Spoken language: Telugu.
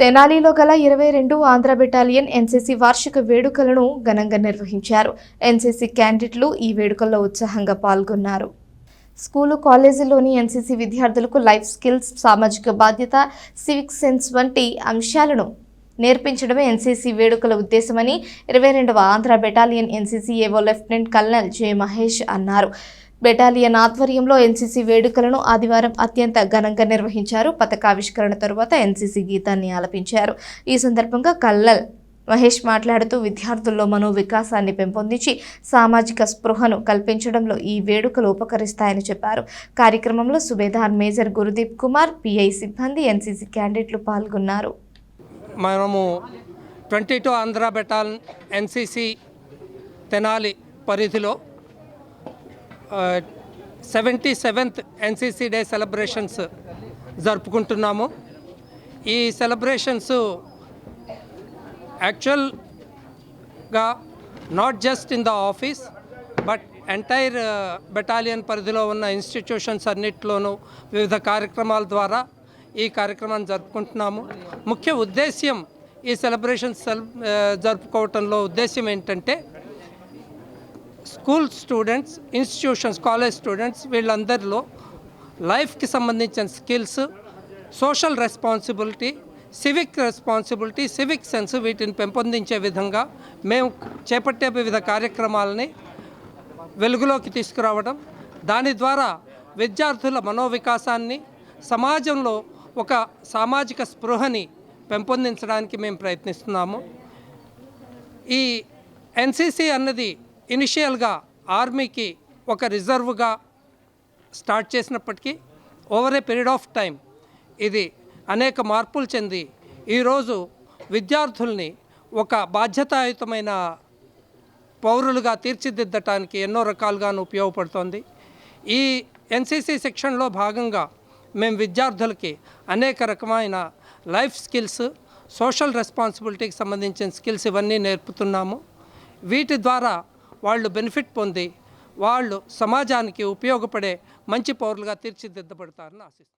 తెనాలిలో గల ఇరవై రెండు ఆంధ్ర బెటాలియన్ ఎన్సీసీ వార్షిక వేడుకలను ఘనంగా నిర్వహించారు. ఎన్సీసీ క్యాండిడేట్లు ఈ వేడుకల్లో ఉత్సాహంగా పాల్గొన్నారు. స్కూలు కాలేజీలోని ఎన్సీసీ విద్యార్థులకు లైఫ్ స్కిల్స్ సామాజిక బాధ్యత సివిక్ సెన్స్ వంటి అంశాలను నేర్పించడమే ఎన్సీసీ వేడుకల ఉద్దేశమని ఇరవై రెండవ Andhra battalion NCC AO lieutenant colonel J Mahesh అన్నారు. బెటాలియన్ ఆధ్వర్యంలో ఎన్సీసీ వేడుకలను ఆదివారం అత్యంత ఘనంగా నిర్వహించారు. పథకావిష్కరణ తరువాత ఎన్సీసీ గీతాన్ని ఆలపించారు. ఈ సందర్భంగా కల్లల్ మహేష్ మాట్లాడుతూ విద్యార్థుల్లో మనో వికాసాన్ని పెంపొందించి సామాజిక స్పృహను కల్పించడంలో ఈ వేడుకలు ఉపకరిస్తాయని చెప్పారు. కార్యక్రమంలో సుబేదార్ మేజర్ గురుదీప్ కుమార్ పిఐ సిబ్బంది ఎన్సీసీ క్యాండిడేట్లు పాల్గొన్నారు. మనము twenty two Andhra battalion NCC Tenali పరిధిలో seventy seventh NCC day celebrations జరుపుకుంటున్నాము. ఈ సెలబ్రేషన్స్ యాక్చువల్గా not just in the office but entire battalion పరిధిలో ఉన్న ఇన్స్టిట్యూషన్స్ అన్నిట్లోనూ వివిధ కార్యక్రమాల ద్వారా ఈ కార్యక్రమాన్ని జరుపుకుంటున్నాము. ముఖ్య ఉద్దేశ్యం ఈ సెలబ్రేషన్స్ సెల్ జరుపుకోవటంలో ఉద్దేశ్యం ఏంటంటే school students institutions college students వీళ్ళందరిలో లైఫ్కి సంబంధించిన skills social responsibility civic responsibility civic sense వీటిని పెంపొందించే విధంగా మేము చేపట్టే వివిధ కార్యక్రమాలని వెలుగులోకి తీసుకురావడం దాని ద్వారా విద్యార్థుల మనోవికాసాన్ని సమాజంలో ఒక సామాజిక స్పృహని పెంపొందించడానికి మేము ప్రయత్నిస్తున్నాము. ఈ ఎన్సిసి అన్నది ఇనిషియల్గా ఆర్మీకి ఒక రిజర్వ్గా స్టార్ట్ చేసినప్పటికీ over a period of time ఇది అనేక మార్పులు చెంది ఈరోజు విద్యార్థుల్ని ఒక బాధ్యతాయుతమైన పౌరులుగా తీర్చిదిద్దటానికి ఎన్నో రకాలుగాను ఉపయోగపడుతోంది. ఈ ఎన్సీసీ శిక్షణలో భాగంగా మేము విద్యార్థులకి అనేక రకమైన లైఫ్ స్కిల్స్ సోషల్ రెస్పాన్సిబిలిటీకి సంబంధించిన స్కిల్స్ ఇవన్నీ నేర్పుతున్నాము. వీటి ద్వారా వాళ్ళు బెనిఫిట్ పొంది వాళ్ళు సమాజానికి ఉపయోగపడే మంచి పౌరులుగా తీర్చిదిద్దబడతారని ఆశిస్తున్నాను